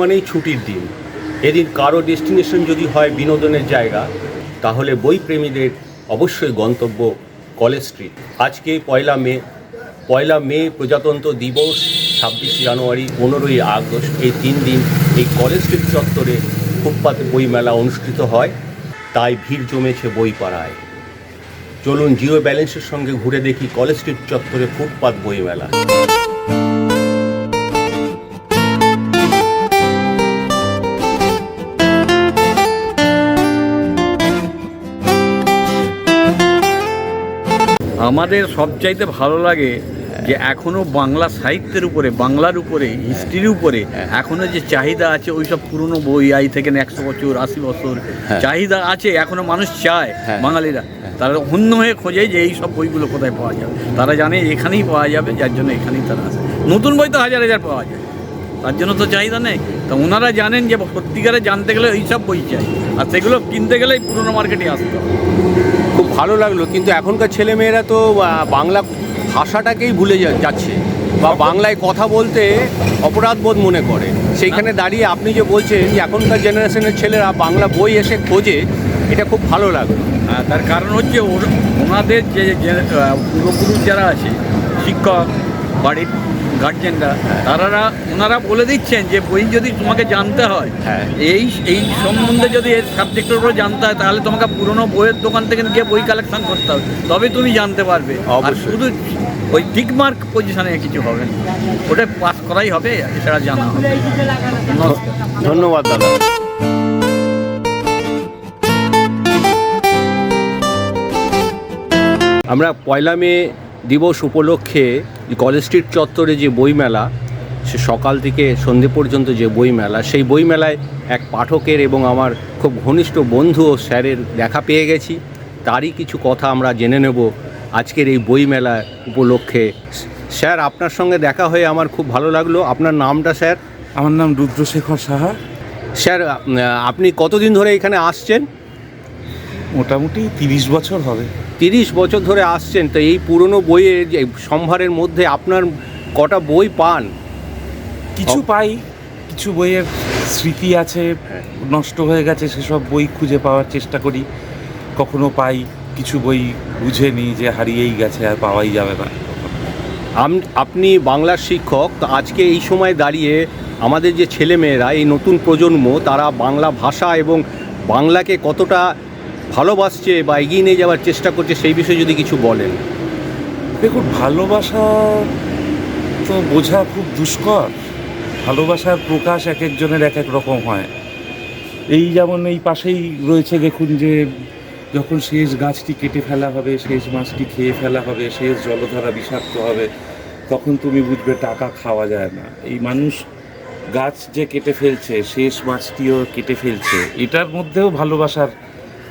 মানেই ছুটির দিন। এদিন কারও ডেস্টিনেশন যদি হয় বিনোদনের জায়গা, তাহলে বই প্রেমীদের অবশ্যই গন্তব্য কলেজ স্ট্রিট আজকে পয়লা মে পয়লা মে প্রজাতন্ত্র দিবস, ছাব্বিশে জানুয়ারি, পনেরোই আগস্ট, এই তিন দিন এই কলেজ স্ট্রিট চত্বরে ফুটপাত বইমেলা অনুষ্ঠিত হয়। তাই ভিড় জমেছে বই পাড়ায় চলুন জিও ব্যালেন্সের সঙ্গে ঘুরে দেখি কলেজ স্ট্রিট চত্বরে ফুটপাত বইমেলা। আমাদের সবচাইতে ভালো লাগে যে এখনও বাংলা সাহিত্যের উপরে বাংলার উপরে হিস্ট্রির উপরে এখনও যে চাহিদা আছে ওই সব পুরনো বই আই থেকে একশো বছর আশি বছর চাহিদা আছে এখনও মানুষ চায় হ্যাঁ। বাঙালিরা। তারা অন্য হয়ে খোঁজে যে এই সব বইগুলো কোথায় পাওয়া যাবে। তারা জানে এখানেই পাওয়া যাবে যার জন্য এখানেই তারা আসে। নতুন বই তো হাজার হাজার পাওয়া যায়। তার জন্য তো চাহিদা নেই। তা ওনারা জানেন যে সত্যিকারে জানতে গেলে এই সব বই চাই। আর সেগুলো কিনতে গেলেই পুরনো মার্কেটে আসতে হবে। খুব ভালো লাগল কিন্তু এখনকার ছেলেমেয়েরা তো বাংলা ভাষাটাকেই ভুলে যা- যাচ্ছে। বা বাংলায় কথা বলতে অপরাধবোধ মনে করে। সেইখানে দাঁড়িয়ে আপনি যে বলছেন যে এখনকার জেনারেশনের ছেলেরা বাংলা বই এসে খোঁজে এটা খুব ভালো লাগল। হ্যাঁ, তার কারণ হচ্ছে ওনাদের যে যে, পূর্বপুরুষ যারা আছে শিক্ষক বাড়ির গার্জেনরা তারা ওনারা বলে দিচ্ছেন যে বই যদি তোমাকে জানতে হয় হ্যাঁ। এই এই সম্বন্ধে যদি এই সাবজেক্টের উপর জানতে হয় তাহলে তোমাকে পুরনো বইয়ের দোকান থেকে গিয়ে বই কালেকশন করতে হবে। তবে তুমি জানতে পারবে। আর শুধু ওই টিক মার্ক পজিশনে কিছু হবে না। ওটা পাস করাই হবে এছাড়া জানা হবে ধন্যবাদ দাদা। আমরা পয়লা মে দিবস উপলক্ষে কলেজ স্ট্রিট চত্বরে যে বইমেলা সে সকাল থেকে সন্ধে পর্যন্ত যে বইমেলা সেই বইমেলায় এক পাঠকের এবং আমার খুব ঘনিষ্ঠ বন্ধু ও স্যারের দেখা পেয়ে গেছি। তারই কিছু কথা আমরা জেনে নেব আজকের এই বইমেলা উপলক্ষে। স্যার আপনার সঙ্গে দেখা হয়ে আমার খুব ভালো লাগল। আপনার নামটা স্যার? আমার নাম রুদ্রশেখর সাহা। স্যার আপনি কতদিন ধরে এখানে আসছেন? মোটামুটি তিরিশ বছর হবে। তিরিশ বছর ধরে আসছেন তো এই পুরনো বইয়ের যে সম্ভারের মধ্যে আপনার কটা বই পান? কিছু পাই কিছু বইয়ের স্মৃতি আছে নষ্ট হয়ে গেছে সেসব বই খুঁজে পাওয়ার চেষ্টা করি। কখনো পাই কিছু বই বুঝে নিই যে হারিয়েই গেছে আর পাওয়াই যাবে না। আপনি বাংলার শিক্ষক তো আজকে এই সময় দাঁড়িয়ে আমাদের যে ছেলেমেয়েরা এই নতুন প্রজন্ম তারা বাংলা ভাষা এবং বাংলাকে কতটা ভালোবাসছে বা এগিয়ে নিয়ে যাওয়ার চেষ্টা করছে, সেই বিষয়ে যদি কিছু বলেন। দেখুন, ভালোবাসা তো বোঝা খুব দুষ্কর। ভালোবাসার প্রকাশ এক একজনের এক এক রকম হয়। এই যেমন এই পাশেই রয়েছে, দেখুন যে যখন শেষ গাছটি কেটে ফেলা হবে, শেষ মাছটি খেয়ে ফেলা হবে, শেষ জলধারা বিষাক্ত হবে, তখন তুমি বুঝবে টাকা খাওয়া যায় না। এই মানুষ গাছ যে কেটে ফেলছে, শেষ মাছটিও কেটে ফেলছে, এটার মধ্যেও ভালোবাসার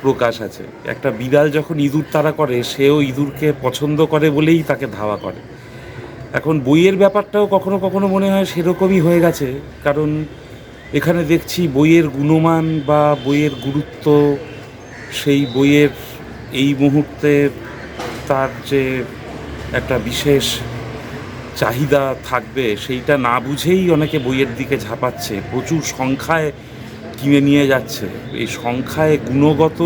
প্রকাশ আছে। একটা বিড়াল যখন ইঁদুর তাড়া করে, সেও ইঁদুরকে পছন্দ করে বলেই তাকে ধাওয়া করে। এখন বইয়ের ব্যাপারটাও কখনো কখনো মনে হয় সেরকমই হয়ে গেছে, কারণ এখানে দেখছি বইয়ের গুণমান বা বইয়ের গুরুত্ব, সেই বইয়ের এই মুহূর্তে তার যে একটা বিশেষ চাহিদা থাকবে, সেইটা না বুঝেই অনেকে বইয়ের দিকে ঝাঁপাচ্ছে। প্রচুর সংখ্যায় কিনে নিয়ে যাচ্ছে। এই সংখ্যায় গুণগত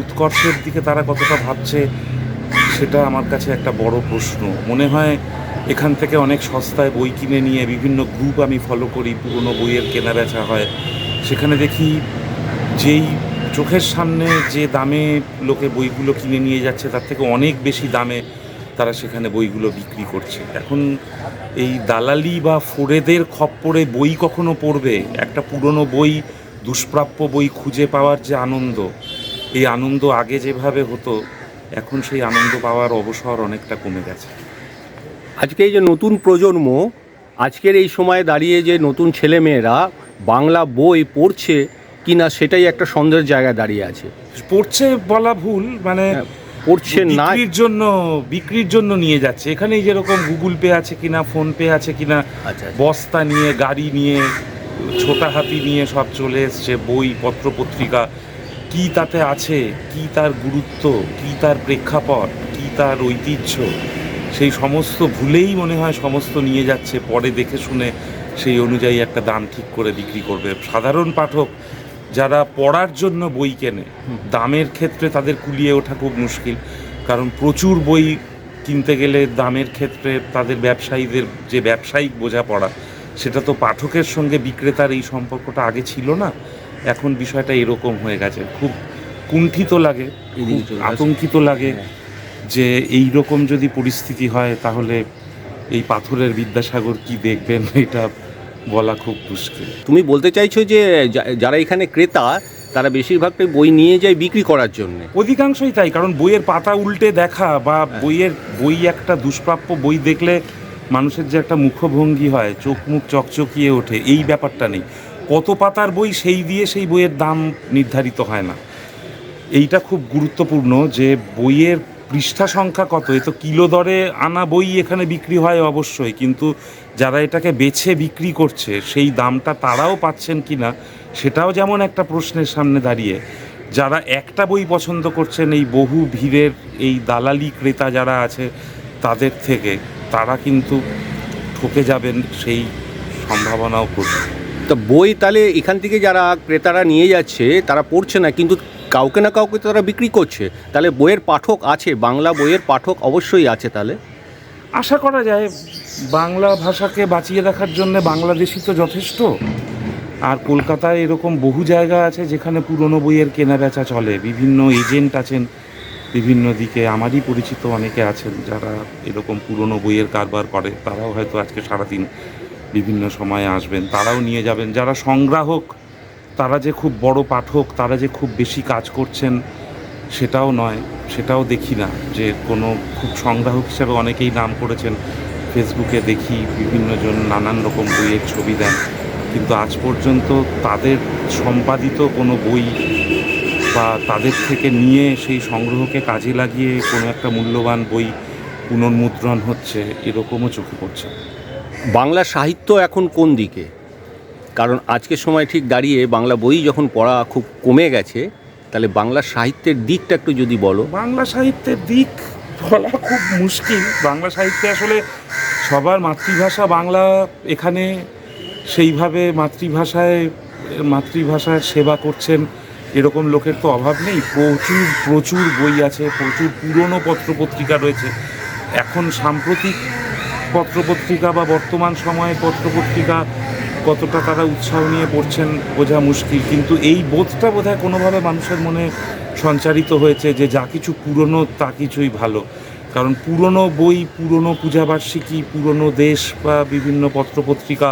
উৎকর্ষের দিকে তারা কতটা ভাবছে, সেটা আমার কাছে একটা বড় প্রশ্ন। মনে হয় এখান থেকে অনেক সস্তায় বই কিনে নিয়ে বিভিন্ন গ্রুপ আমি ফলো করি, পুরনো বইয়ের কেনা বেচা হয়। সেখানে দেখি যেই চোখের সামনে যে দামে লোকে বইগুলো কিনে নিয়ে যাচ্ছে, তার থেকে অনেক বেশি দামে তারা সেখানে বইগুলো বিক্রি করছে। এখন এই দালালি বা ফোরেদের খপ্পরে বই কখনো পড়বে? একটা পুরনো বই দুষ্প্রাপ্য বই খুঁজে পাওয়ার যে আনন্দ এই আনন্দ আগে যেভাবে হতো এখন সেই আনন্দ পাওয়ার অবসর অনেকটা কমে গেছে। আজকে এই যে নতুন প্রজন্ম আজকের এই সময়ে দাঁড়িয়ে যে নতুন ছেলেমেয়েরা বাংলা বই পড়ছে কিনা সেটাই একটা সন্দেহের জায়গায় দাঁড়িয়ে আছে। পড়ছে বলা ভুল মানে হ্যাঁ, পড়ছে না। বিক্রির জন্য বিক্রির জন্য নিয়ে যাচ্ছে। এখানেই যেরকম গুগল পে আছে কিনা ফোন পে আছে কিনা আচ্ছা। বস্তা নিয়ে গাড়ি নিয়ে ছোটা হাতি নিয়ে সব চলে এসছে, বই পত্র পত্রিকা কি তাতে আছে? কি তার গুরুত্ব? কি তার প্রেক্ষাপট? কি তার ঐতিহ্য? সেই সমস্ত ভুলেই মনে হয় সমস্ত নিয়ে যাচ্ছে। পরে দেখে শুনে সেই অনুযায়ী একটা দাম ঠিক করে বিক্রি করবে। সাধারণ পাঠক যারা পড়ার জন্য বই কেনে, দামের ক্ষেত্রে তাদের কুলিয়ে ওঠা খুব মুশকিল। কারণ প্রচুর বই কিনতে গেলে দামের ক্ষেত্রে তাদের ব্যবসায়ীদের যে ব্যবসায়িক বোঝাপড়া সেটা তো পাঠকের সঙ্গে বিক্রেতার এই সম্পর্কটা আগে ছিল না এখন বিষয়টা এরকম হয়ে গেছে। খুব কুণ্ঠিত লাগে। আতঙ্কিত লাগে যে এই রকম যদি পরিস্থিতি হয় তাহলে এই পাথরের বিদ্যাসাগর কি দেখবেন এটা বলা খুব মুশকিল। তুমি বলতে চাইছো যে যারা এখানে ক্রেতা তারা বেশিরভাগটাই বই নিয়ে যায় বিক্রি করার জন্য। অধিকাংশই তাই কারণ বইয়ের পাতা উল্টে দেখা বা বইয়ের বই একটা দুষ্প্রাপ্য বই দেখলে মানুষের যে একটা মুখভঙ্গি হয়, চোখ মুখ চকচকিয়ে ওঠে, এই ব্যাপারটা নেই। কত পাতার বই সেই দিয়ে সেই বইয়ের দাম নির্ধারিত হয় না। এইটা খুব গুরুত্বপূর্ণ যে বইয়ের পৃষ্ঠা সংখ্যা কত। এ তো কিলো দরে আনা বই এখানে বিক্রি হয় অবশ্যই, কিন্তু যারা এটাকে বেছে বিক্রি করছে, সেই দামটা তারাও পাচ্ছেন কি না, সেটাও যেমন একটা প্রশ্নের সামনে দাঁড়িয়ে। যারা একটা বই পছন্দ করছেন, এই বহু ভিড়ের এই দালালি ক্রেতা যারা আছে, তাদের থেকে তারা কিন্তু ঠকে যাবেন সেই সম্ভাবনাও প্রচুর তো বই তাহলে এখান থেকে যারা ক্রেতারা নিয়ে যাচ্ছে তারা পড়ছে না কিন্তু কাউকে না কাউকে তারা বিক্রি করছে। তাহলে বইয়ের পাঠক আছে বাংলা বইয়ের পাঠক অবশ্যই আছে তাহলে। আশা করা যায় বাংলা ভাষাকে বাঁচিয়ে রাখার জন্য বাংলাদেশি তো যথেষ্ট। আর কলকাতায় এরকম বহু জায়গা আছে যেখানে পুরনো বইয়ের কেনা বেচা চলে বিভিন্ন এজেন্ট আছেন। বিভিন্ন দিকে আমারই পরিচিত অনেকে আছেন যারা এরকম পুরনো বইয়ের কারবার করে, তারাও হয়তো আজকে সারাদিন বিভিন্ন সময়ে আসবেন, তারাও নিয়ে যাবেন। যারা সংগ্রাহক, তারা যে খুব বড় পাঠক, তারা যে খুব বেশি কাজ করছেন, সেটাও নয়, সেটাও দেখি না যে কোনো খুব সংগ্রাহক হিসেবে অনেকেই নাম করেছেন। ফেসবুকে দেখি বিভিন্ন জন নানান রকম বইয়ের ছবি দেন, কিন্তু আজ পর্যন্ত তাদের সম্পাদিত কোনো বই বা তাদের থেকে নিয়ে সেই সংগ্রহকে কাজে লাগিয়ে কোনো একটা মূল্যবান বই পুনর্মুদ্রণ হচ্ছে এরকমও চোখে পড়ছে। বাংলা সাহিত্য এখন কোন দিকে? কারণ আজকের সময় ঠিক দাঁড়িয়ে বাংলা বই যখন পড়া খুব কমে গেছে তাহলে বাংলা সাহিত্যের দিকটা একটু যদি বলো। বাংলা সাহিত্যের দিক বলা খুব মুশকিল। বাংলা সাহিত্যে আসলে সবার মাতৃভাষা বাংলা। এখানে সেইভাবে মাতৃভাষায় মাতৃভাষার সেবা করছেন এরকম লোকের তো অভাব নেই। প্রচুর প্রচুর বই আছে, প্রচুর পুরনো পত্রপত্রিকা রয়েছে। এখন সাম্প্রতিক পত্রপত্রিকা বা বর্তমান সময়ে পত্রপত্রিকা কতটা তারা উৎসাহ নিয়ে পড়ছেন বোঝা মুশকিল। কিন্তু এই বোধটা বোধহয় কোনোভাবে মানুষের মনে সঞ্চারিত হয়েছে যে যা কিছু পুরনো তা কিছুই ভালো। কারণ পুরনো বই, পুরনো পূজাবার্ষিকী, পুরনো দেশ বা বিভিন্ন পত্রপত্রিকা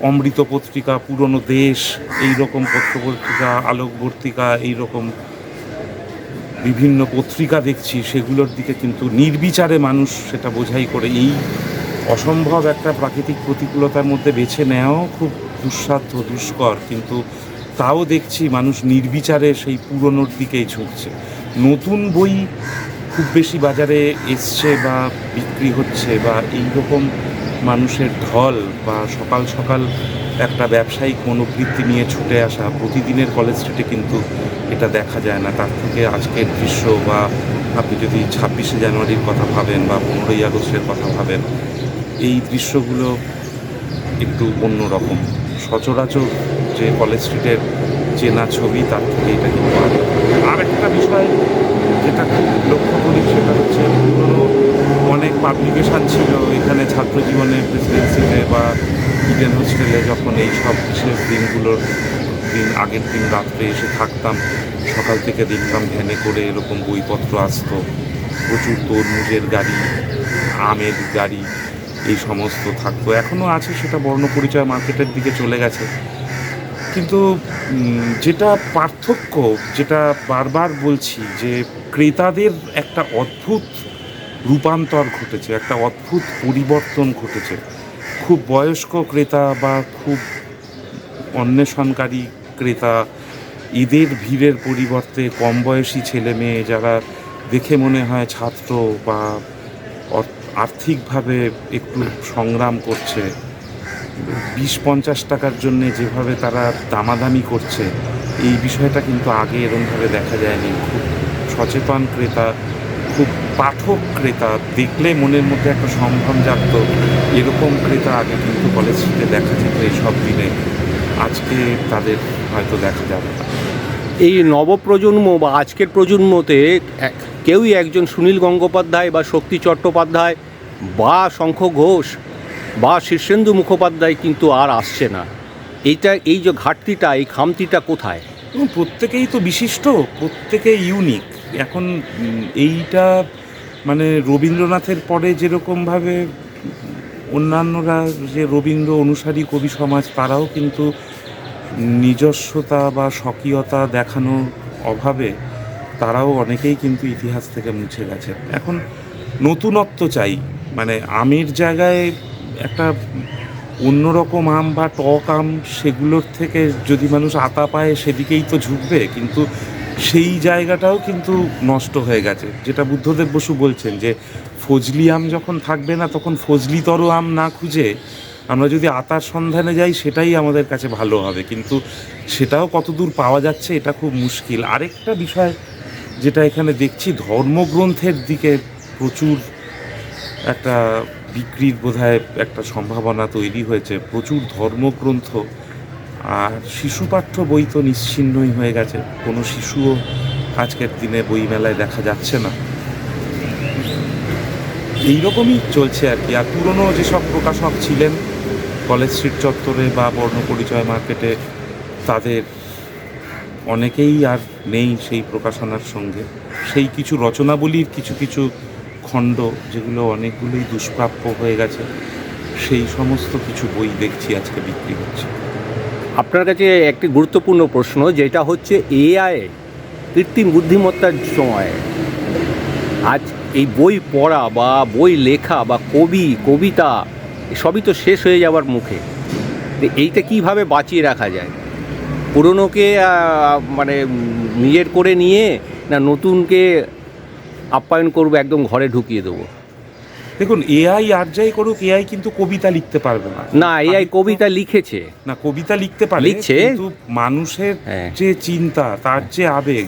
অমৃত পত্রিকা, পুরনো দেশ এই রকম পত্রপত্রিকা, আলোকবর্তিকা এই রকম বিভিন্ন পত্রিকা দেখছি, সেগুলোর দিকে কিন্তু নির্বিচারে মানুষ সেটা বোঝাই করে। এই অসম্ভব একটা প্রাকৃতিক প্রতিকূলতার মধ্যে বেছে নেওয়াও খুব দুঃসাধ্য, দুষ্কর, কিন্তু তাও দেখছি মানুষ নির্বিচারে সেই পুরনোর দিকেই ঝুঁকছে। নতুন বই খুব বেশি বাজারে এসছে বা বিক্রি হচ্ছে বা এই রকম মানুষের ঢল বা সকাল সকাল একটা ব্যবসায়িক মনোবৃত্তি নিয়ে ছুটে আসা প্রতিদিনের কলেজ স্ট্রিটে কিন্তু এটা দেখা যায় না। তার থেকে আজকের দৃশ্য বা আপনি যদি ছাব্বিশে জানুয়ারির কথা ভাবেন বা পনেরোই আগস্টের কথা ভাবেন, এই দৃশ্যগুলো একটু অন্যরকম। সচরাচর যে কলেজ স্ট্রিটের চেনা ছবি, তার থেকে এটা কিন্তু আর একটা বিষয় যেটা খুব লক্ষ্য করি সেটা হচ্ছে পুরনো অনেক পাবলিকেশান ছিল এখানে ছাত্র জীবনে প্রেসিডেন্সিতে বা ইডেন হোস্টেলে যখন এই সব বিশেষ দিনগুলোর দিন, আগের দিন রাত্রে এসে থাকতাম, সকাল থেকে দেখতাম ভ্যানে করে এরকম বইপত্র আসতো, প্রচুর তরমুজের গাড়ি, আমের গাড়ি, এই সমস্ত থাকতো। এখনও আছে সেটা বর্ণ পরিচয় মার্কেটের দিকে চলে গেছে। কিন্তু যেটা পার্থক্য, যেটা বারবার বলছি যে ক্রেতাদের একটা অদ্ভুত রূপান্তর ঘটেছে, একটা অদ্ভুত পরিবর্তন ঘটেছে। খুব বয়স্ক ক্রেতা বা খুব অন্বেষণকারী ক্রেতা, এদের ভিড়ের পরিবর্তে কম বয়সী ছেলে মেয়ে যারা দেখে মনে হয় ছাত্র বা আর্থিকভাবে একটু সংগ্রাম করছে বিশ পঞ্চাশ টাকার জন্য যেভাবে তারা দামাদামি করছে, এই বিষয়টা কিন্তু আগে এরমভাবে দেখা যায়নি। খুব সচেতন ক্রেতা, খুব পাঠক ক্রেতা, দেখলে মনের মধ্যে একটা সম্ভ্রম জাগত। এরকম ক্রেতা আগে কিন্তু কলেজ স্ট্রিটে দেখা যেত এইসব দিনে। আজকে তাদের হয়তো দেখা যাবে না। এই নবপ্রজন্ম বা আজকের প্রজন্মতে কেউই একজন সুনীল গঙ্গোপাধ্যায় বা শক্তি চট্টোপাধ্যায় বা শঙ্খ ঘোষ বা শীর্ষেন্দু মুখোপাধ্যায় কিন্তু আর আসছে না। এইটা, এই যে ঘাটতিটা, এই খামতিটা কোথায়? প্রত্যেকেই তো বিশিষ্ট, প্রত্যেকে ইউনিক এখন এইটা মানে রবীন্দ্রনাথের পরে যেরকমভাবে অন্যান্যরা যে রবীন্দ্র অনুসারী কবি সমাজ, তারাও কিন্তু নিজস্বতা বা স্বকীয়তা দেখানোর অভাবে তারাও অনেকেই কিন্তু ইতিহাস থেকে মুছে গেছে এখন নতুনত্ব চাই। মানে আমির জায়গায় একটা অন্যরকম আম বা টক আম সেগুলোর থেকে যদি মানুষ আতা পায় সেদিকেই তো ঝুঁকবে, কিন্তু সেই জায়গাটাও কিন্তু নষ্ট হয়ে গেছে। যেটা বুদ্ধদেব বসু বলছেন যে, ফজলি আম যখন থাকবে না তখন ফজলিতর আম না খুঁজে আমরা যদি আতার সন্ধানে যাই সেটাই আমাদের কাছে ভালো হবে। কিন্তু সেটাও কতদূর পাওয়া যাচ্ছে এটা খুব মুশকিল। আরেকটা বিষয় যেটা এখানে দেখছি, ধর্মগ্রন্থের দিকে প্রচুর একটা বিক্রির বোধহয় একটা সম্ভাবনা তৈরি হয়েছে। প্রচুর ধর্মগ্রন্থ আর শিশু পাঠ্য বই তো নিশ্চিহ্নই হয়ে গেছে। কোনো শিশুও আজকের দিনে বইমেলায় দেখা যাচ্ছে না। এইরকমই চলছে আর কি। আর পুরনো যেসব প্রকাশক ছিলেন, কলেজ স্ট্রিট চত্বরে বা বর্ণ পরিচয় মার্কেটে, তাদের অনেকেই আর নেই সেই প্রকাশনার সঙ্গে। সেই কিছু রচনাবলীর কিছু কিছু খণ্ড, যেগুলো অনেকগুলোই দুষ্প্রাপ্য হয়ে গেছে, সেই সমস্ত কিছু বই দেখছি আজকে বিক্রি হচ্ছে। আপনার কাছে একটি গুরুত্বপূর্ণ প্রশ্ন, যেটা হচ্ছে এআই কৃত্রিম বুদ্ধিমত্তার সময়। আজ এই বই পড়া বা বই লেখা বা কবি, কবিতা, সবই তো শেষ হয়ে যাওয়ার মুখে। এইটা কীভাবে বাঁচিয়ে রাখা যায়? পুরনোকে মানে নিজের করে নিয়ে না নতুনকে আপ্যায়ন করব একদম ঘরে ঢুকিয়ে দেবো দেখুন এআই আর যাই করুক এআই কিন্তু কবিতা লিখতে পারবে না না এআই কবিতা লিখেছে না কবিতা লিখতে পারে লিখছে। কিন্তু মানুষের হ্যাঁ। যে চিন্তা তার যে আবেগ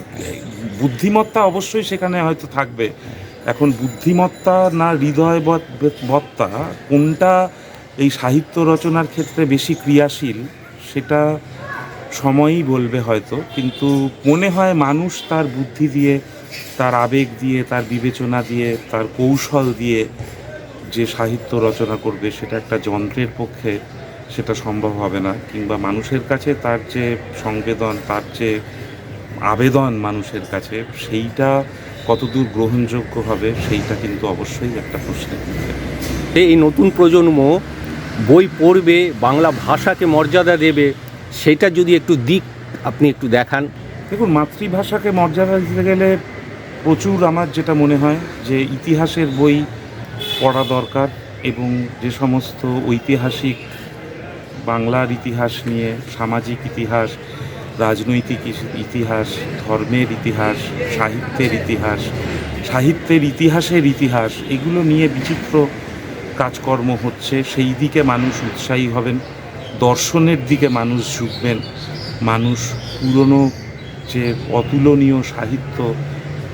বুদ্ধিমত্তা অবশ্যই সেখানে হয়তো থাকবে এখন বুদ্ধিমত্তা না হৃদয় বত্তা কোনটা এই সাহিত্য রচনার ক্ষেত্রে বেশি ক্রিয়াশীল সেটা সময়ই বলবে হয়তো কিন্তু মনে হয় মানুষ তার বুদ্ধি দিয়ে তার আবেগ দিয়ে তার বিবেচনা দিয়ে তার কৌশল দিয়ে যে সাহিত্য রচনা করবে সেটা একটা যন্ত্রের পক্ষে সেটা সম্ভব হবে না। কিংবা মানুষের কাছে তার যে সংবেদন তার যে আবেদন মানুষের কাছে সেইটা কতদূর গ্রহণযোগ্য হবে সেইটা কিন্তু অবশ্যই একটা প্রশ্নের এই নতুন প্রজন্ম বই পড়বে বাংলা ভাষাকে মর্যাদা দেবে সেটা যদি একটু দিক আপনি একটু দেখান। দেখুন মাতৃভাষাকে মর্যাদা দিতে গেলে প্রচুর আমার যেটা মনে হয় যে ইতিহাসের বই পড়া দরকার এবং যে সমস্ত ঐতিহাসিক বাংলার ইতিহাস নিয়ে সামাজিক ইতিহাস, রাজনৈতিক ইতিহাস, ধর্মের ইতিহাস, সাহিত্যের ইতিহাস, সাহিত্যের ইতিহাসের ইতিহাস, এগুলো নিয়ে বিচিত্র কাজকর্ম হচ্ছে। সেই দিকে মানুষ উৎসাহী হবেন, দর্শনের দিকে মানুষ ঝুঁকবেন, মানুষ পুরনো যে অতুলনীয় সাহিত্য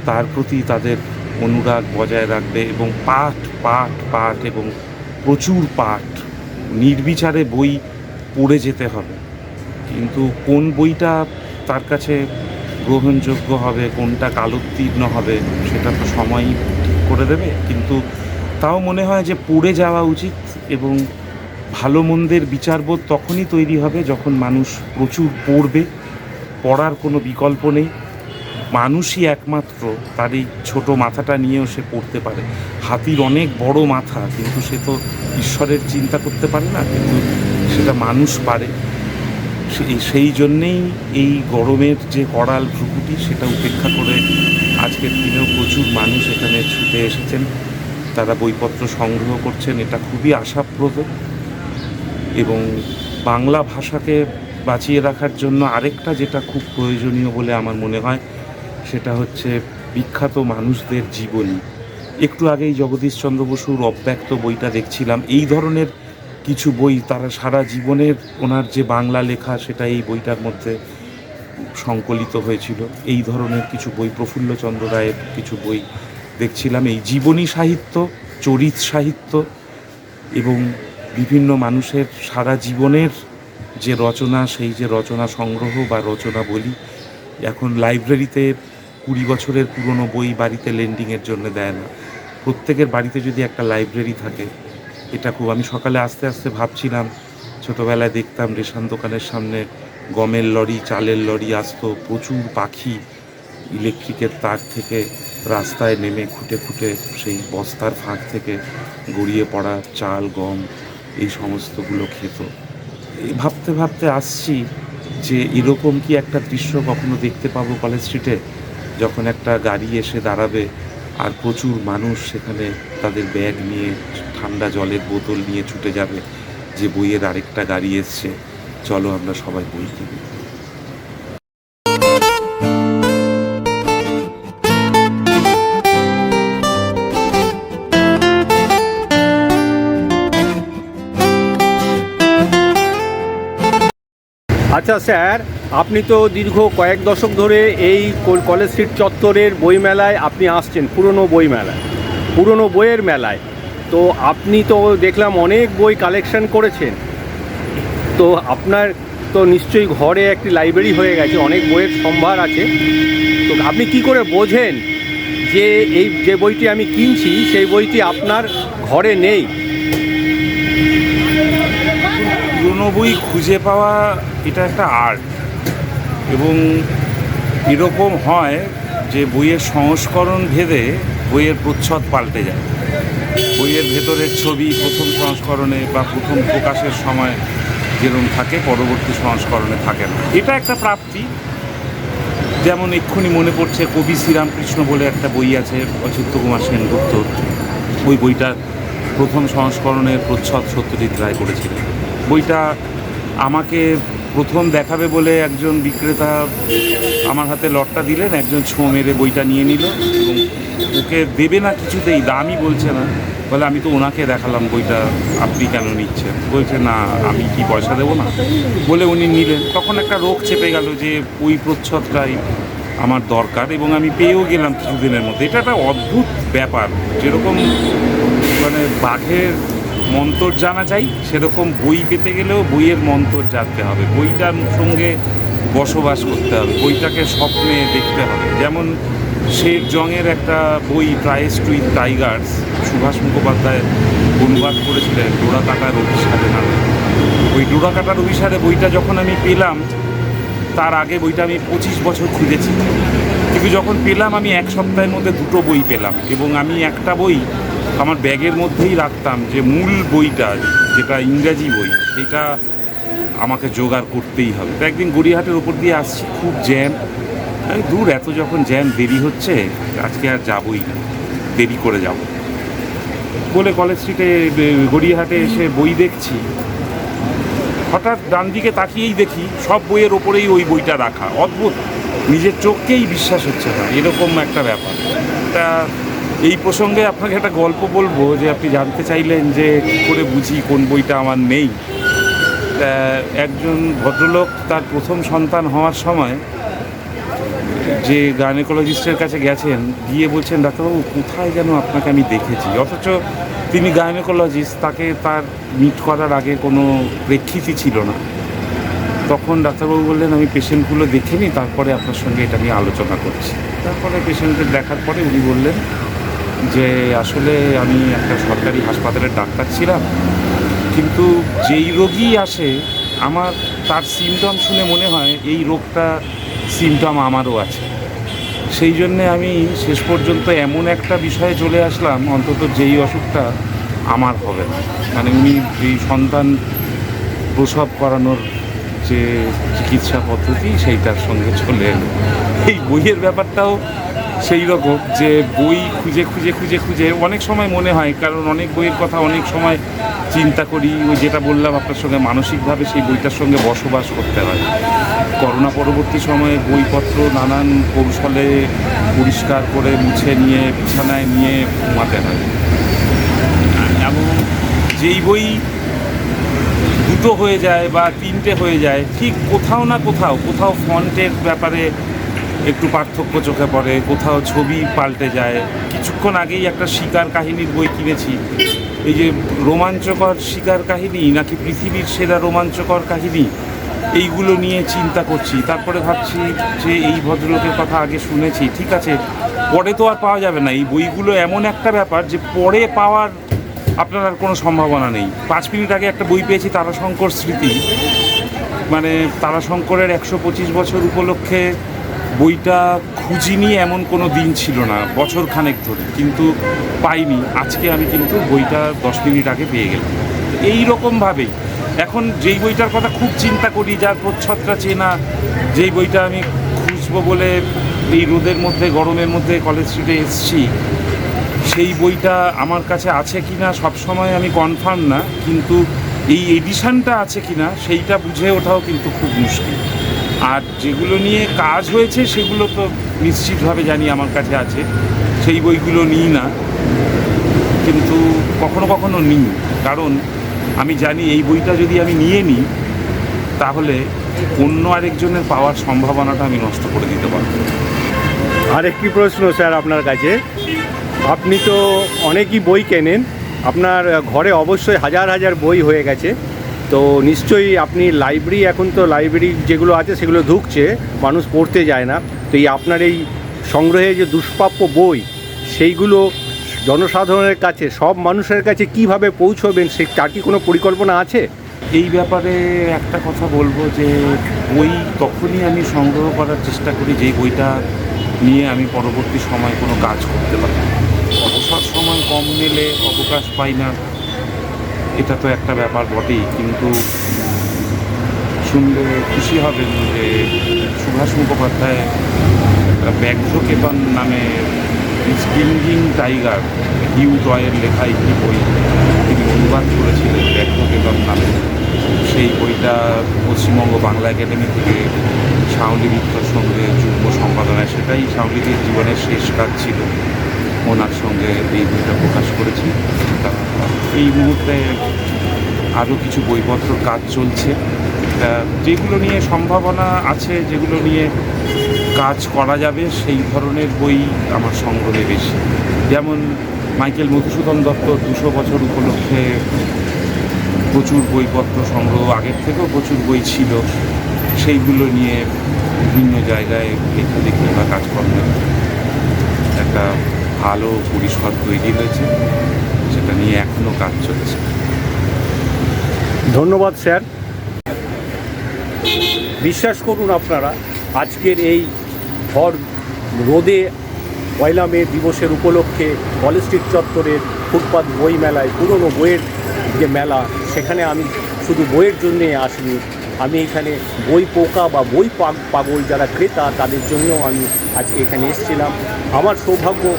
তার প্রতি তাদের অনুরাগ বজায় রাখবে এবং পাঠ পাঠ পাঠ এবং প্রচুর পাঠ। নির্বিচারে বই পড়ে যেতে হবে। কিন্তু কোন বইটা তার কাছে গ্রহণযোগ্য হবে, কোনটা কালোত্তীর্ণ হবে, সেটা তো সময়ই ঠিক করে দেবে। কিন্তু তাও মনে হয় যে পড়ে যাওয়া উচিত এবং ভালো মন্দের বিচারবোধ তখনই তৈরি হবে যখন মানুষ প্রচুর পড়বে। পড়ার কোনো বিকল্প নেই। মানুষই একমাত্র তার এই ছোটো মাথাটা নিয়েও সে পড়তে পারে। হাতির অনেক বড় মাথা, কিন্তু সে তো ঈশ্বরের চিন্তা করতে পারে না, কিন্তু সেটা মানুষ পারে। সেই- জন্যেই এই গরমের যে করাল ভ্রুকুটি, সেটা উপেক্ষা করে আজকের দিনেও প্রচুর মানুষ এখানে ছুটে এসেছেন। তারা বইপত্র সংগ্রহ করছেন, এটা খুবই আশাপ্রদ। এবং বাংলা ভাষাকে বাঁচিয়ে রাখার জন্য আরেকটা যেটা খুব প্রয়োজনীয় বলে আমার মনে হয় সেটা হচ্ছে বিখ্যাত মানুষদের জীবনী। একটু আগেই জগদীশচন্দ্র বসুর অব্যক্ত বইটা দেখছিলাম। এই ধরনের কিছু বই তারা সারা জীবনের ওনার যে বাংলা লেখা, সেটা এই বইটার মধ্যে সংকলিত হয়েছিল। এই ধরনের কিছু বই, প্রফুল্লচন্দ্র রায়ের কিছু বই দেখছিলাম। এই জীবনী সাহিত্য, চরিত সাহিত্য এবং বিভিন্ন মানুষের সারা জীবনের যে রচনা, সেই যে রচনা সংগ্রহ বা রচনা বলি, এখন লাইব্রেরিতে কুড়ি বছরের পুরনো বই বাড়িতে লেন্ডিংয়ের জন্য দেয় না। প্রত্যেকের বাড়িতে যদি একটা লাইব্রেরি থাকে, এটা খুব আমি সকালে আস্তে আস্তে ভাবছিলাম, ছোটোবেলায় দেখতাম রেশন দোকানের সামনে গমের লরি, চালের লরি আসতো, প্রচুর পাখি ইলেকট্রিকের তার থেকে রাস্তায় নেমে খুঁটে খুঁটে সেই বস্তার ফাঁক থেকে গড়িয়ে পড়া চাল, গম, এই সমস্তগুলো খেত। ভাবতে ভাবতে আসছি যে এরকম কি একটা দৃশ্য কখনো দেখতে পাবো কলেজ স্ট্রিটে যখন একটা গাড়ি এসে দাঁড়াবে আর প্রচুর মানুষ সেখানে তাদের ব্যাগ নিয়ে, ঠান্ডা জলের বোতল নিয়ে ছুটে যাবে, যে বইয়ের আরেকটা গাড়ি এসছে, চলো আমরা সবাই বই কিনি। আচ্ছা স্যার আপনি তো দীর্ঘ কয়েক দশক ধরে এই কলেজ স্ট্রিট চত্বরের বইমেলায় আপনি আসছেন, পুরনো বই মেলায় পুরনো বইয়ের মেলায়। তো আপনি তো দেখলাম অনেক বই কালেকশন করেছেন। তো আপনার তো নিশ্চয়ই ঘরে একটি লাইব্রেরি হয়ে গেছে, অনেক বইয়ের সম্ভার আছে। তো আপনি কি করে বোঝেন যে এই যে বইটি আমি কিনছি, সেই বইটি আপনার ঘরে নেই? পুরনো বই খুঁজে পাওয়া এটা একটা আর্ট এবং এরকম হয় যে বইয়ের সংস্করণ ভেদে বইয়ের প্রচ্ছদ পাল্টে যায়। বইয়ের ভেতরের ছবি প্রথম সংস্করণে বা প্রথম প্রকাশের সময় যেরকম থাকে, পরবর্তী সংস্করণে থাকে না। এটা একটা প্রাপ্তি। যেমন এক্ষুনি মনে পড়ছে কবি শ্রীরামকৃষ্ণ বলে একটা বই আছে অচিত্য কুমার সেনগুপ্ত। ওই বইটা প্রথম সংস্করণের প্রচ্ছদ সত্যজিৎ রায় করেছিলেন। বইটা আমাকে প্রথম দেখাবে বলে একজন বিক্রেতা আমার হাতে লটটা দিলেন, একজন ছোঁ মেরে বইটা নিয়ে নিল এবং ওকে দেবে না কিছুতেই, দামই বলছে না। বলে, আমি তো ওনাকে দেখালাম বইটা, আপনি কেন নিচ্ছেন? বলছে, না, আমি কি পয়সা দেবো না? বলে উনি নিলেন। তখন একটা রোগ চেপে গেল যে, ওই প্রচ্ছদটাই আমার দরকার এবং আমি পেয়েও গেলাম কিছুদিনের মধ্যে। এটা একটা অদ্ভুত ব্যাপার। যেরকম মানে বাঘের মন্তর জানা চাই, সেরকম বই পেতে গেলেও বইয়ের মন্তর জানতে হবে। বইটার সঙ্গে বসবাস করতে হবে, বইটাকে স্বপ্নে দেখতে হবে। যেমন শের জংয়ের একটা বই, tryst with tigers, Subhash Mukhopadhyay অনুবাদ করেছিলেন ডোরা কাটার অভিসারে নামে। ওই ডোরা কাটার অভিসারে বইটা যখন আমি পেলাম, তার আগে বইটা আমি পঁচিশ বছর খুঁজেছি। কিন্তু যখন পেলাম, আমি এক সপ্তাহের মধ্যে দুটো বই পেলাম এবং আমি একটা বই আমার ব্যাগের মধ্যেই রাখতাম যে মূল বইটা যেটা ইংরাজি বই, সেটা আমাকে জোগাড় করতেই হবে। তো একদিন গড়িয়াহাটের ওপর দিয়ে আসছি, খুব জ্যাম দূর, এত যখন জ্যাম দেরি হচ্ছে, আজকে আর যাবই না, দেরি করে যাব। বলে কলেজ স্ট্রিটে গড়িয়াহাটে এসে বই দেখছি। হঠাৎ ডান দিকে তাকিয়েই দেখি, সব বইয়ের ওপরেই ওই বইটা রাখা। অদ্ভুত, নিজের চোখকেই বিশ্বাস হচ্ছে না, এরকম একটা ব্যাপার। তা এই প্রসঙ্গে আপনাকে একটা গল্প বলব যে আপনি জানতে চাইলেন যে কী করে বুঝি কোন বইটা আমার নেই। একজন ভদ্রলোক তার প্রথম সন্তান হওয়ার সময় যে গাইনোকোলজিস্টের কাছে গেছেন, গিয়ে বলছেন, ডাক্তারবাবু, কোথায় যেন আপনাকে আমি দেখেছি? অথচ তিনি গাইনোকোলজিস্ট, তাকে তার মিট করার আগে কোনো প্রেক্ষিতই ছিল না। তখন ডাক্তারবাবু বললেন, আমি পেশেন্টগুলো দেখে নিই, তারপরে আপনার সঙ্গে এটা নিয়ে আলোচনা করছি। তারপরে পেশেন্টদের দেখার পরে উনি বললেন যে আসলে আমি একটা সরকারি হাসপাতালের ডাক্তার ছিলাম, কিন্তু যেই রোগী আসে, আমার তার সিমটম শুনে মনে হয় এই রোগটা সিমটম আমারও আছে। সেই জন্যে আমি শেষ পর্যন্ত এমন একটা বিষয়ে চলে আসলাম, অন্তত যেই অসুখটা আমার হবে না। মানে উনি যেই সন্তান প্রসব করানোর যে চিকিৎসা পদ্ধতি, সেইটার সঙ্গে চলে এলো। এই বইয়ের ব্যাপারটাও সেই রকম যে বই খুঁজে খুঁজে খুঁজে খুঁজে অনেক সময় মনে হয়, কারণ অনেক বইয়ের কথা অনেক সময় চিন্তা করি। ওই যেটা বললাম, আপনার সঙ্গে মানসিকভাবে সেই বইটার সঙ্গে বসবাস করতে হয়। করোনা পরবর্তী সময়ে বইপত্র নানান কৌশলে পরিষ্কার করে মুছে নিয়ে, বিছানায় নিয়ে ঘুমাতে হয়। এবং যেই বই দুটো হয়ে যায় বা তিনটে হয়ে যায়, ঠিক কোথাও না কোথাও কোথাও ফন্টের ব্যাপারে একটু পার্থক্য চোখে পড়ে, কোথাও ছবি পাল্টে যায়। কিছুক্ষণ আগেই একটা শিকার কাহিনীর বই কিনেছি। এই যে রোমাঞ্চকর শিকার কাহিনী নাকি পৃথিবীর সেরা রোমাঞ্চকর কাহিনী, এইগুলো নিয়ে চিন্তা করছি। তারপরে ভাবছি যে এই ভদ্রলোকের কথা আগে শুনেছি। ঠিক আছে, পরে তো আর পাওয়া যাবে না। এই বইগুলো এমন একটা ব্যাপার যে পরে পাওয়ার আপনার আর কোনো সম্ভাবনা নেই। পাঁচ মিনিট আগে একটা বই পেয়েছি, তারাশঙ্কর স্মৃতি। মানে তারাশঙ্করের একশো পঁচিশ বছর উপলক্ষে বইটা খুঁজিনি এমন কোনো দিন ছিল না, বছর খানেক ধরে, কিন্তু পাইনি। আজকে আমি কিন্তু বইটা দশ মিনিট আগে পেয়ে গেলাম। এই রকমভাবেই এখন যেই বইটার কথা খুব চিন্তা করি, যার প্রচ্ছদটা চেনা, যেই বইটা আমি খুঁজবো বলে এই রোদের মধ্যে, গরমের মধ্যে কলেজ স্ট্রিটে এসছি, সেই বইটা আমার কাছে আছে কি না সবসময় আমি কনফার্ম না, কিন্তু এই এডিশনটা আছে কি না সেইটা বুঝে ওঠাও কিন্তু খুব মুশকিল। আর যেগুলো নিয়ে কাজ হয়েছে, সেগুলো তো নিশ্চিতভাবে জানি আমার কাছে আছে। সেই বইগুলো নিই না। কিন্তু কখনো কখনো নিই। কারণ আমি জানি এই বইটা যদি আমি নিয়ে নিই, তাহলে অন্য আরেকজনের পাওয়ার সম্ভাবনাটা আমি নষ্ট করে দিতে পারব। আরেকটি প্রশ্ন স্যার আপনার কাছে। আপনি তো অনেকই বই কেনেন। আপনার ঘরে অবশ্যই হাজার হাজার বই হয়ে গেছে। তো নিশ্চয়ই আপনি লাইব্রেরি এখন তো লাইব্রেরি যেগুলো আছে সেগুলো ঢুকছে, মানুষ পড়তে যায় না। তো এই আপনার এই সংগ্রহে যে দুষ্প্রাপ্য বই, সেইগুলো জনসাধারণের কাছে, সব মানুষের কাছে কীভাবে পৌঁছবেন, সে তার কি কোনো পরিকল্পনা আছে? এই ব্যাপারে একটা কথা বলব যে, বই তখনই আমি সংগ্রহ করার চেষ্টা করি, যেই বইটা নিয়ে আমি পরবর্তী সময় কোনো কাজ করতে পারি অবসর সময় কম নিলে অবকাশ পাই না। এটা তো একটা ব্যাপার বটেই, কিন্তু শুনলে খুশি হবেন যে সুভাষ মুখোপাধ্যায় ব্যাঘ্রকেতন নামে স্প্রিঙ্গিং টাইগার হিউ জয়ের লেখা একটি বই তিনি অনুবাদ করেছিলেন ব্যাঘ্রকেতন নামে। সেই বইটা পশ্চিমবঙ্গ বাংলা একাডেমি থেকে শাওলি মিত্রর সঙ্গে যুগ্ম সম্পাদনায়, সেটাই শাওলিদের জীবনের শেষ কাজ ছিল। ওনার সঙ্গে এই বইটা প্রকাশ করেছি। এই মুহূর্তে আরও কিছু বইপত্র কাজ চলছে। যেগুলো নিয়ে সম্ভাবনা আছে, যেগুলো নিয়ে কাজ করা যাবে, সেই ধরনের বই আমার সংগ্রহে বেশি। যেমন মাইকেল মধুসূদন দত্ত দুশো বছর উপলক্ষে প্রচুর বইপত্র সংগ্রহ, আগের থেকেও প্রচুর বই ছিল। সেইগুলো নিয়ে বিভিন্ন জায়গায় লেখালেখি বা কাজকর্মের একটা ভালো পরিসর তৈরি হয়েছে, সেটা নিয়ে এখনও কাজ চলছে। ধন্যবাদ, স্যার। বিশ্বাস করুন আপনারা, আজকের এই ভর রোদে পয়লা মে দিবসের উপলক্ষে কলেজ স্ট্রিট চত্বরের ফুটপাত বই মেলায়, পুরনো বইয়ের যে মেলা, সেখানে আমি শুধু বইয়ের জন্যে আসিনি, আমি এখানে বই পোকা বা বই পাগ- পাগল যারা ক্রেতা, তাদের জন্যও আমি আজকে এখানে এসেছিলাম। আমার সৌভাগ্য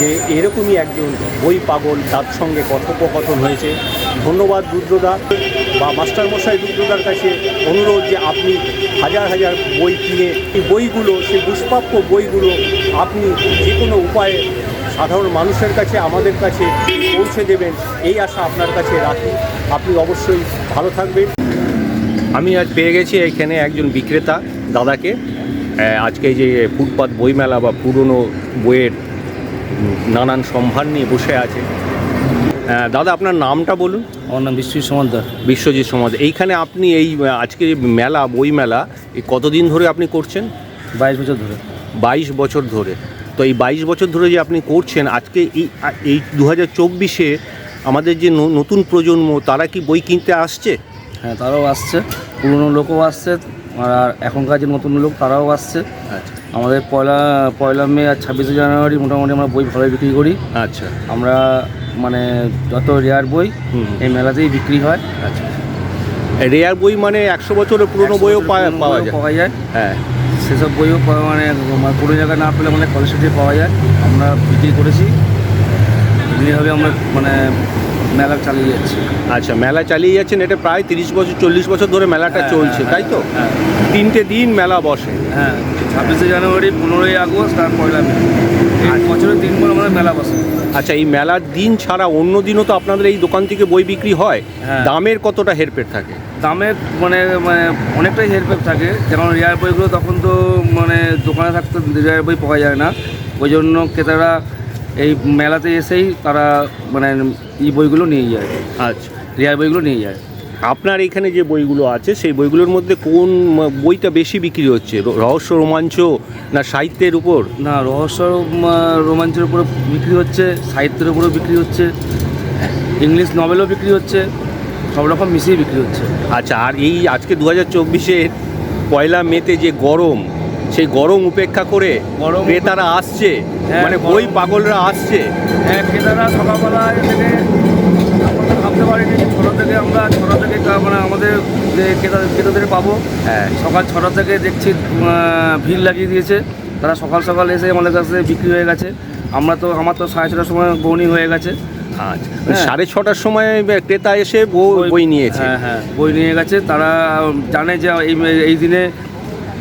যে এরকমই একজন বই পাগল, তার সঙ্গে কথোপকথন হয়েছে। ধন্যবাদ রুদ্রদা বা মাস্টারমশাই রুদ্রদার কাছে অনুরোধ যে আপনি হাজার হাজার বই কিনে, এই বইগুলো, সেই দুষ্প্রাপ্য বইগুলো আপনি যে কোনো উপায়ে সাধারণ মানুষের কাছে, আমাদের কাছে পৌঁছে দেবেন। এই আশা আপনার কাছে রাখি। আপনি অবশ্যই ভালো থাকবেন। আমি আজ পেয়ে গেছি এখানে একজন বিক্রেতা দাদাকে। আজকে যে ফুটপাত বইমেলা বা পুরনো বইয়ের নানান সম্ভার নিয়ে বসে আছে। দাদা আপনার নামটা বলুন। আমার নাম বিশ্বজিৎ সমাদ্দার বিশ্বজিৎ সমাজ এইখানে আপনি এই আজকে যে মেলা বই মেলা এই কতদিন ধরে আপনি করছেন? বাইশ বছর ধরে। বাইশ বছর ধরে। তো এই বাইশ বছর ধরে যে আপনি করছেন আজকে এই এই দু হাজার চব্বিশে আমাদের যে নতুন প্রজন্ম তারা কি বই কিনতে আসছে? হ্যাঁ তারাও আসছে। পুরনো লোকও আসছে। আর এখনকার যে নতুন লোক তারাও আসছে। আচ্ছা। আমাদের পয়লা পয়লা মে আর ছাব্বিশে জানুয়ারি মোটামুটি আমরা বই ভালোই বিক্রি করি। আচ্ছা। আমরা মানে যত রেয়ার বই। এই মেলাতেই বিক্রি হয়। আচ্ছা। রেয়ার বই মানে একশো বছরের পুরনো বইও পাওয়া পাওয়া যায়। পাওয়া যায়। হ্যাঁ। সেসব বইও মানে মানে কোনো জায়গায় না পেলে মানে কলেজ পাওয়া যায়। আমরা বিক্রি করেছি। এমনিভাবে আমরা মানে মেলা চালিয়ে যাচ্ছে। আচ্ছা মেলা চালিয়ে যাচ্ছেন এটা প্রায় তিরিশ বছর চল্লিশ বছর ধরে মেলাটা হ্যাঁ, চলছে হ্যাঁ, তাই তো? হ্যাঁ তিনটে দিন মেলা বসে। হ্যাঁ ছাব্বিশে জানুয়ারি পনেরোই আগস্ট আর পয়লা মে। বছরের দিনগুলো আমাদের মেলা বসে। আচ্ছা এই মেলার দিন ছাড়া অন্য দিনও তো আপনাদের এই দোকান থেকে বই বিক্রি হয়? হ্যাঁ। দামের কতটা হেরফের থাকে? দামের মানে মানে অনেকটাই হেরফের থাকে। যেমন রেয়ার বইগুলো তখন তো মানে দোকানে থাকতে রেয়ার বই পাওয়া যায় না। ওই জন্য ক্রেতারা এই মেলাতে এসেই তারা মানে এই বইগুলো নিয়ে যায়। আচ্ছা। রেয়ার বইগুলো নিয়ে যায়। আপনার এখানে যে বইগুলো আছে সেই বইগুলোর মধ্যে কোন বইটা বেশি বিক্রি হচ্ছে? রহস্য রোমাঞ্চ না সাহিত্যের উপর? না রহস্য রোমাঞ্চের উপরে বিক্রি হচ্ছে সাহিত্যের উপরেও বিক্রি হচ্ছে ইংলিশ নভেলও বিক্রি হচ্ছে সব রকম মিশিয়ে বিক্রি হচ্ছে। আচ্ছা আর এই আজকে দু হাজার চব্বিশের পয়লা মেতে যে গরম সেই গরম উপেক্ষা করে গরম ক্রেতারা আসছে। মানে গরম। বই পাগলরা আসছে। হ্যাঁ ক্রেতারা সকালবেলায় থেকে ভাবতে পারিনি ছোটো থেকে আমরা ছটা থেকে মানে আমাদের যে ক্রেতা ক্রেতাদের পাবো। হ্যাঁ। সকাল ছটা থেকে দেখছি ভিড় লাগিয়ে দিয়েছে। তারা সকাল সকাল এসে আমাদের কাছে বিক্রি হয়ে গেছে। আমরা তো আমার তো সাড়ে ছটার সময় বৌনি হয়ে গেছে। আচ্ছা। হ্যাঁ। সাড়ে ছটার সময় ক্রেতা এসে বই বই নিয়েছে হ্যাঁ হ্যাঁ বই নিয়ে গেছে। তারা জানে যে এই এই দিনে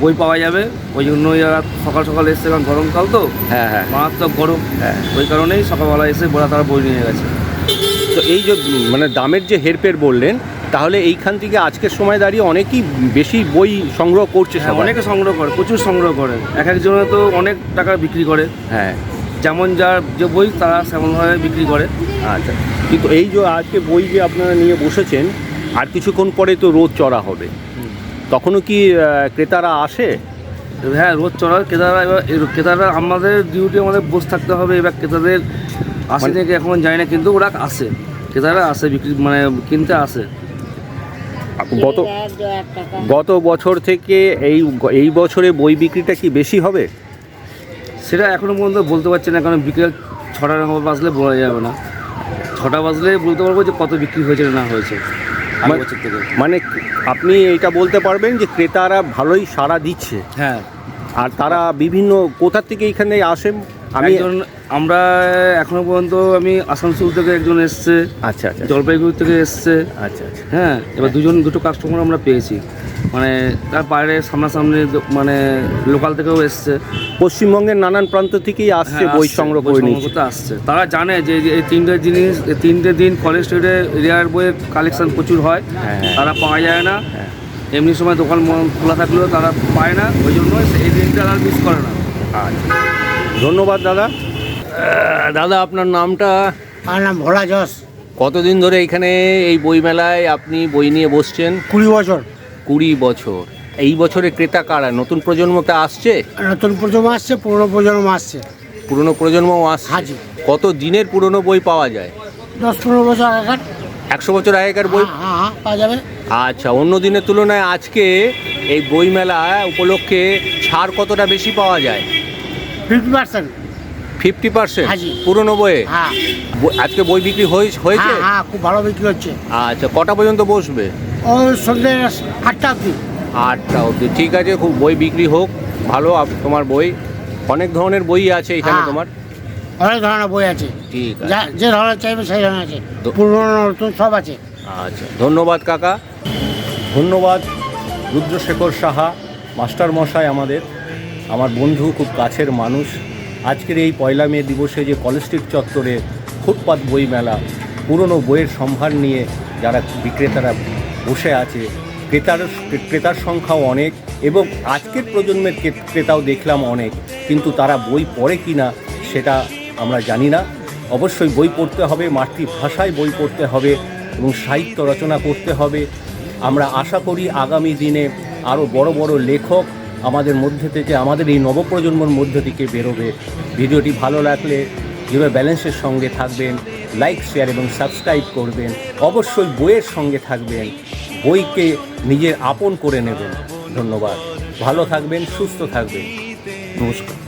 বই পাওয়া যাবে। ওই জন্যই ওরা সকাল সকাল এসছে কারণ গরমকাল তো। হ্যাঁ হ্যাঁ। মারাত্মক গরম। হ্যাঁ। ওই কারণেই সকালবেলা এসে ওরা তারা বই নিয়ে গেছে। তো এই যে মানে দামের যে হেরফের বললেন তাহলে এইখান থেকে আজকের সময় দাঁড়িয়ে অনেকেই বেশি বই সংগ্রহ করছে হ্যাঁ অনেকে সংগ্রহ করে প্রচুর সংগ্রহ করে। এক একজনে তো অনেক টাকা বিক্রি করে। হ্যাঁ। যেমন যার যে বই তারা সেমনভাবে বিক্রি করে। আচ্ছা। কিন্তু এই যে আজকে বই যে আপনারা নিয়ে বসেছেন আর কিছুক্ষণ পরে তো রোদ চড়া হবে। তখনও কি ক্রেতারা আসে? হ্যাঁ রোজ চড়ার ক্রেতারা এবার ক্রেতারা আমাদের ডিউটি আমাদের বসে থাকতে হবে এবার ক্রেতাদের আসে মানে- থেকে এখন যায় না কিন্তু ওরা আসে। ক্রেতারা আসে বিক্রি মানে কিনতে আসে। গত গত বছর থেকে এই এই বছরে বই বিক্রিটা কি বেশি হবে? সেটা এখনও পর্যন্ত বলতে পারছি না কারণ বিকেল ছটা বাজলে বলা যাবে না। ছটা বাজলে বলতে পারব যে কত বিক্রি হয়েছে না হয়েছে। মানে- বছর থেকে। মানে আপনি এটা বলতে পারবেন যে ক্রেতারা ভালোই সাড়া দিচ্ছে। হ্যাঁ। আর তারা বিভিন্ন কোথা থেকে এখানে আসেন? আমি আমরা এখনও পর্যন্ত আমি আসানসোল থেকে একজন এসছে আচ্ছা আচ্ছা। জলপাইগুড়ি থেকে এসছে। আচ্ছা আচ্ছা। হ্যাঁ এবার দুজন দুটো কাস্টমার আমরা পেয়েছি। মানে তার বাইরে সামনাসামনি মানে লোকাল থেকেও এসছে। পশ্চিমবঙ্গের নানান প্রান্ত থেকেই আসছে হ্যাঁ, বই সংগ্রহ করে করতে আসছে। তারা জানে যে এই তিনটে জিনিস এই তিনটে দিন কলেজ স্ট্রিটে রেয়ার বইয়ের কালেকশন প্রচুর হয়। হ্যাঁ। তারা পাওয়া যায় না। হ্যাঁ। এমনি সময় দোকান খোলা থাকলেও তারা পায় না। ওই জন্য এই দিনটা তারা মিস করে না। আচ্ছা। ধন্যবাদ দাদা। দাদা আপনার নামটা? আমার নাম ভোলা যশ। কতদিন ধরে এখানে এই বইমেলায় আপনি বই নিয়ে বসছেন? কুড়ি বছর। কুড়ি বছর। এই বছরে ক্রেতা কারা? নতুন প্রজন্মটা আসছে? নতুন প্রজন্ম আসছে পুরনো প্রজন্ম আসছে। পুরনো প্রজন্মও আসছে। হাজি। কত দিনের পুরনো বই পাওয়া যায়? দশ পনেরো বছর আগেকার। একশো বছর আগেকার বই? হ্যাঁ হ্যাঁ হ্যাঁ পাওয়া যাবে। আচ্ছা অন্য দিনের তুলনায় আজকে এই বইমেলা উপলক্ষে ছাড় কতটা বেশি পাওয়া যায়? Fifty percent. Fifty percent. পুরনো বইয়ে? হ্যাঁ। আজকে বই বিক্রি হয়ে- হয়েছে? হ্যাঁ হ্যাঁ খুব ভালো বিক্রি হচ্ছে। আচ্ছা কটা পর্যন্ত বসবে? ওই সন্ধ্যে আটটা অবধি। আটটা অবধি। ঠিক আছে খুব বই বিক্রি হোক ভালো তোমার বই। অনেক ধরনের বই আছে এখানে হ্যাঁ। তোমার। অনেক ধরনের বই আছে। ঠিক আছে। যা ধরনের চাইবে সেই ধরনের আছে। পুরনো নতুন সব আছে। আচ্ছা ধন্যবাদ কাকা। ধন্যবাদ রুদ্রশেখর সাহা মাস্টার মশাই আমাদের। আমার বন্ধু খুব কাছের মানুষ। আজকের এই পয়লা মে দিবসে যে কলেজ স্ট্রিট চত্বরে ফুটপাত বই মেলা পুরনো বইয়ের সম্ভার নিয়ে যারা বিক্রেতারা বসে আছে, ক্রেতার ক্রেতার সংখ্যাও অনেক এবং আজকের প্রজন্মের ক্রেতাও দেখলাম অনেক। কিন্তু তারা বই পড়ে কি না, সেটা আমরা জানি না। অবশ্যই বই পড়তে হবে, মাতৃভাষায় বই পড়তে হবে এবং সাহিত্য রচনা করতে হবে। আমরা আশা করি আগামী দিনে আরও বড় বড় লেখক আমাদের মধ্যে থেকে, আমাদের এই নবপ্রজন্মর মধ্য থেকে বেরোবে। ভিডিওটি ভালো লাগলে জিরো ব্যালেন্সের সঙ্গে থাকবেন, লাইক, শেয়ার এবং সাবস্ক্রাইব করবেন, অবশ্যই বইয়ের সঙ্গে থাকবেন, বইকে নিজের আপন করে নেবেন। ধন্যবাদ। ভালো থাকবেন, সুস্থ থাকবেন। নমস্কার।